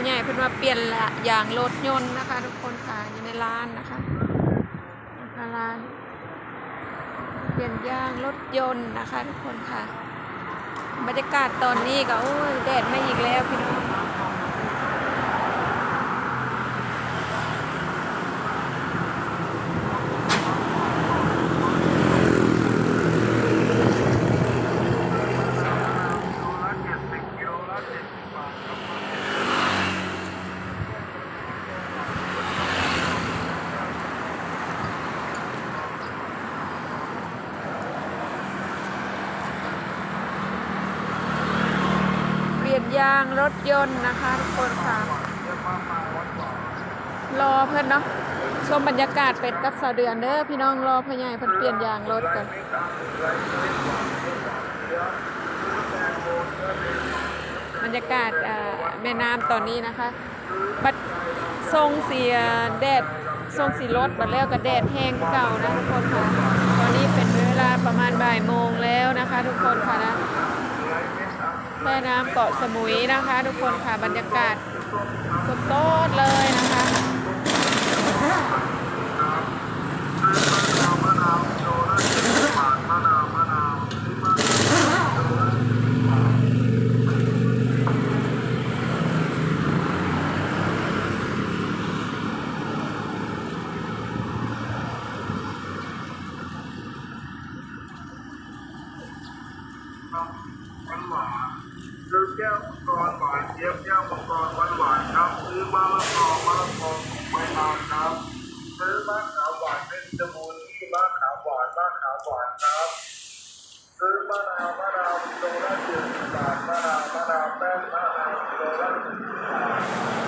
ผู้ใหญ่เพิ่นมาเปลี่ยนละยางรถยนต์นะคะ ทุกคนค่ะอยู่ในร้านนะคะนะคะร้าน เปลี่ยนยางรถยนต์นะคะ ทุกคนค่ะ บรรยากาศตอนนี้ก็โอ้ยแดดไม่อีกแล้ว ยางรถยนต์นะคะทุกคนค่ะ รอเพื่อนเนาะชมบรรยากาศเป็ดกับสาวเดือนเด้อพี่น้องรอพ่อใหญ่เพิ่นเปลี่ยนยางรถกันบรรยากาศแม่น้ำตอนนี้นะคะ บัดทรงเสียแดดทรงสีรถบัดแล้วก็แดดแห้งเก่านะทุกคนค่ะ ตอนนี้เป็นเวลาประมาณบ่ายโมงแล้วนะคะ ทุกคนค่ะนะ แม่น้ำเกาะสมุยนะคะ ทุกคนค่ะบรรยากาศสดๆเลยนะคะซื้อ แก้วมังกรหวานเจี๊ยบแก้วมังกรหวานหวานครับซื้อมะละกอมะละกอใบตาลครับซื้อมะขามหวานเป็นจมูกที่มะขามหวานมะขามหวานครับซื้อมะนาวมะนาวโลละเจ็ดสิบบาทมะนาวมะนาวแป้งมะนาวโลละสิบบาท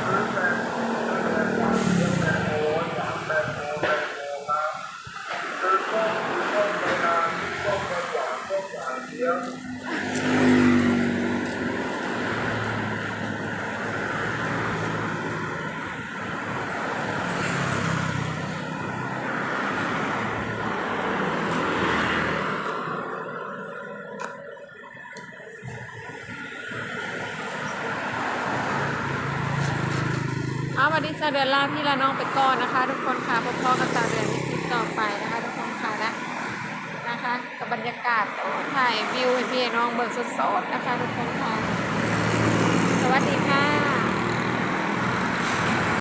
ซื้อแตงโมซื้อแตงโมซื้อแตงโมสามแตงโมแตงโมครับซื้อส้มซื้อส้มใบนางส้มหวานต้มหวานเจี๊ยบ เอาวันนี้ซาเดือนลาพี่ละน้องไปก่อนนะคะ ทุกคนค่ะพบพ่อกับซาเดือนในคลิปต่อไปนะคะ ทุกคนค่ะนะนะคะกับบรรยากาศถ่ายวิวให้พี่น้องเบิกสดๆนะคะ ทุกคนค่ะ สวัสดีค่ะ